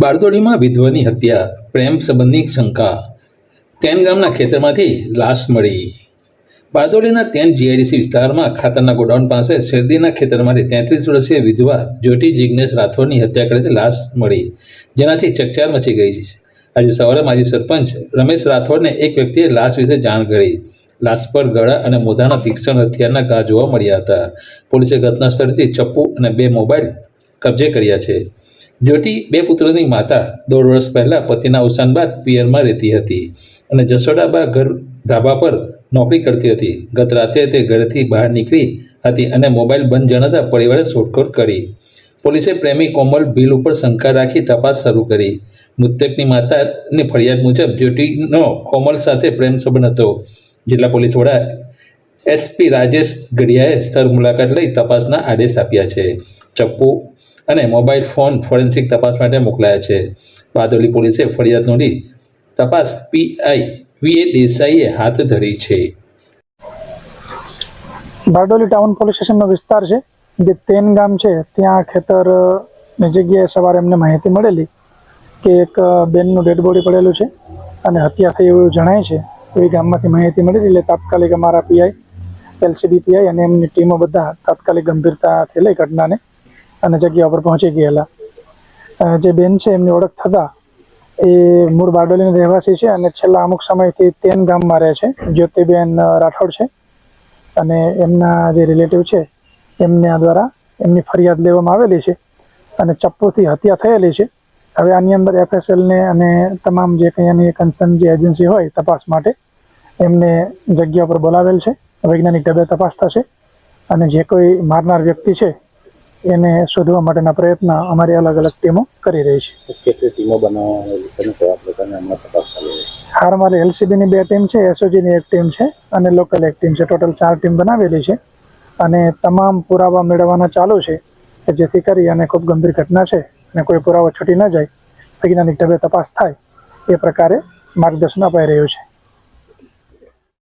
બારદોડીમાં વિધવાની હત્યા, પ્રેમ સંબંધની શંકા. તેન ગામના ખેતરમાંથી લાશ મળી. બારદોડીના તેન જીઆઈડીસી વિસ્તારમાં ખાતરના ગોડાઉન પાસે શેરદીના ખેતરમાંથી તેત્રીસ વર્ષીય વિધવા જ્યોતિ જિજ્ઞેશ રાઠોડની હત્યા કરેલી લાશ મળી, જેનાથી ચકચાર મચી ગઈ છે. આજે સવારે માજી સરપંચ રમેશ રાઠોડને એક વ્યક્તિએ લાશ વિશે જાણ કરી. લાશ પર ગળા અને મોઢાના તીક્ષ્ણ હથિયારના ઘા જોવા મળ્યા હતા. પોલીસે ઘટના સ્થળેથી ચપ્પુ અને બે મોબાઈલ કબજે કર્યા છે. જ્યોતિ બે પુત્રોની માતા દોઢ વર્ષ પહેલાં પતિના અવસાન બાદ પિયરમાં રહેતી હતી અને જસોડાબા ઘર ધાબા પર નોકરી કરતી હતી. ગત રાતે તે ઘરેથી બહાર નીકળી હતી અને મોબાઈલ બંધ જણાતા પરિવારે શોધખોળ કરી. પોલીસે પ્રેમી કોમલ ભીલ ઉપર શંકા રાખી તપાસ શરૂ કરી. મૃતકની માતાની ફરિયાદ મુજબ જ્યોતિનો કોમલ સાથે પ્રેમ સંબંધ હતો જિલ્લા પોલીસ વડા એસપી રાજેશ ગઢિયાએ સ્થળ મુલાકાત લઈ તપાસના આદેશ આપ્યા છે. ચપ્પુ અને મોબાઈલ ફોન ફોરેન્સિક તપાસ માટે મોકલાયા છે. બારડોલી પોલીસે ફરિયાદ નોંધી તપાસ પીઆઈ વી એ દેસાઈએ હાથ ધરી છે. બારડોલી ટાઉન પોલીસ સ્ટેશનનો વિસ્તાર છે. જે તેન ગામ છે, ત્યાં ખેતરની જગ્યાએ સવારે એમને માહિતી મળેલી કે એક બેનનું ડેડ બોડી પડેલું છે અને હત્યા થઈ એવું જણાય છે. એવી ગામમાંથી માહિતી મળી એટલે તાત્કાલિક અમારા પીઆઈ એલસીબી પીઆઈ અને એમની ટીમો બધા તાત્કાલિક ગંભીરતાથી લઈ ઘટનાને અને જગ્યા ઉપર પહોંચી ગયેલા. જે બેન છે, એમની ઓળખ થતાં એ મૂળ બારડોલીના રહેવાસી છે અને છેલ્લા અમુક સમયથી તેન ગામમાં રહે છે. જ્યોતિબેન રાઠોડ છે. અને એમના જે રિલેટિવ છે, એમના દ્વારા એમની ફરિયાદ લેવામાં આવેલી છે અને ચપ્પુથી હત્યા થયેલી છે. હવે આની અંદર એફએસએલને અને તમામ જે કંઈ એની કન્સર્ન જે એજન્સી હોય તપાસ માટે એમને જગ્યા પર બોલાવેલ છે. વૈજ્ઞાનિક ઢબે તપાસ થશે અને જે કોઈ મારનાર વ્યક્તિ છે એને શોધવા માટેના પ્રયત્ન અમારી અલગ અલગ ટીમો કરી રહી છે. કેટલી ટીમો બનાવવામાં આવેલી કયા પ્રકારની હમણાં તપાસ ચાલી રહી છે? હાર મારે એલસીબીની બે ટીમ છે એસઓજીની એક ટીમ છે અને લોકલ એક ટીમ છે. ટોટલ ચાર ટીમ બનાવેલી છે અને તમામ પુરાવા મેળવવાના ચાલુ છે કે જેથી કરી અને ખૂબ ગંભીર ઘટના છે અને કોઈ પુરાવો છૂટી ન જાય વૈજ્ઞાનિક ઢબે તપાસ થાય એ પ્રકારે માર્ગદર્શન અપાઈ રહ્યું છે.